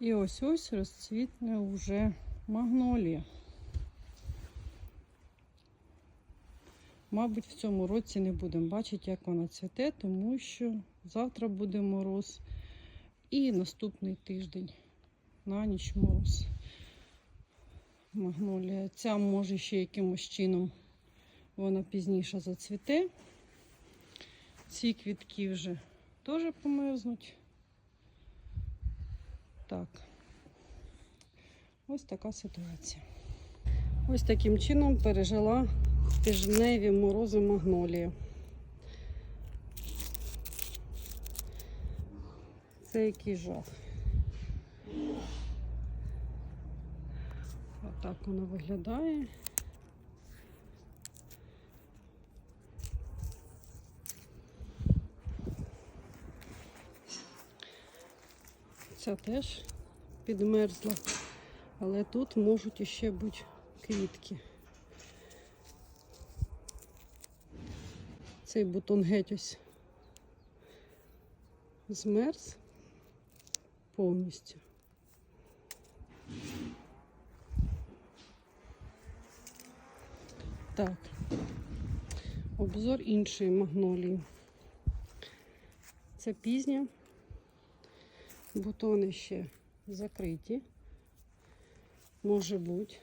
І ось ось розцвітне уже магнолія. Мабуть, в цьому році не будемо бачити, як вона цвіте, тому що завтра буде мороз і наступний тиждень на ніч мороз. Магнолія. Ця може ще якимось чином вона пізніше зацвіте. Ці квітки вже теж померзнуть. Так. Ось така ситуація. Ось таким чином пережила тижневі морози магнолії. Це який жах. Отак вона виглядає. Ця теж підмерзла, але тут можуть іще бути квітки. Цей бутон геть ось змерз повністю. Так, обзор іншої магнолії. Це пізня. Бутони ще закриті. Може бути.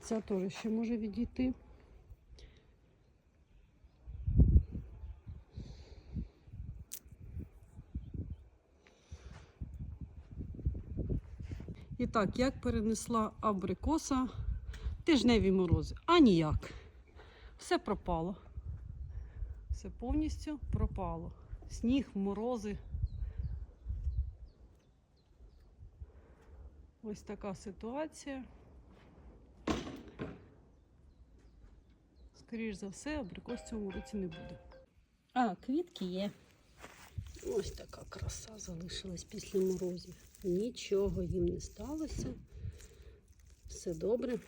Ця теж ще може відійти. І так, як перенесла абрикоса тижневі морози? А ніяк. Все пропало. Все повністю пропало. Сніг, морози. Ось така ситуація. Скоріш за все, абрикос цьому році не буде. А, квітки є. Ось така краса залишилась після морозів. Нічого їм не сталося. Все добре.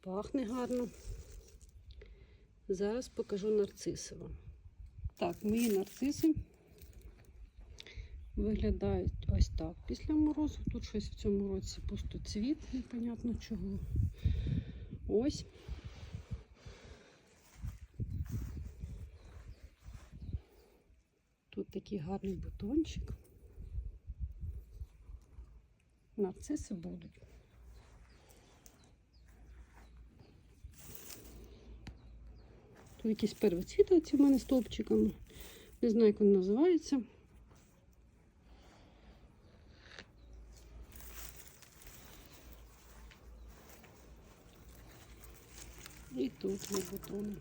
Пахне гарно. Зараз покажу нарциси вам. Так, мої нарциси виглядають ось так після морозу. Тут щось в цьому році пустоцвіт, непонятно чого. Ось. Тут такий гарний бутончик. Нарциси будуть. Тут якісь первоцвіти в мене стовпчиками. Не знаю, як вони називаються. І тут є бутони.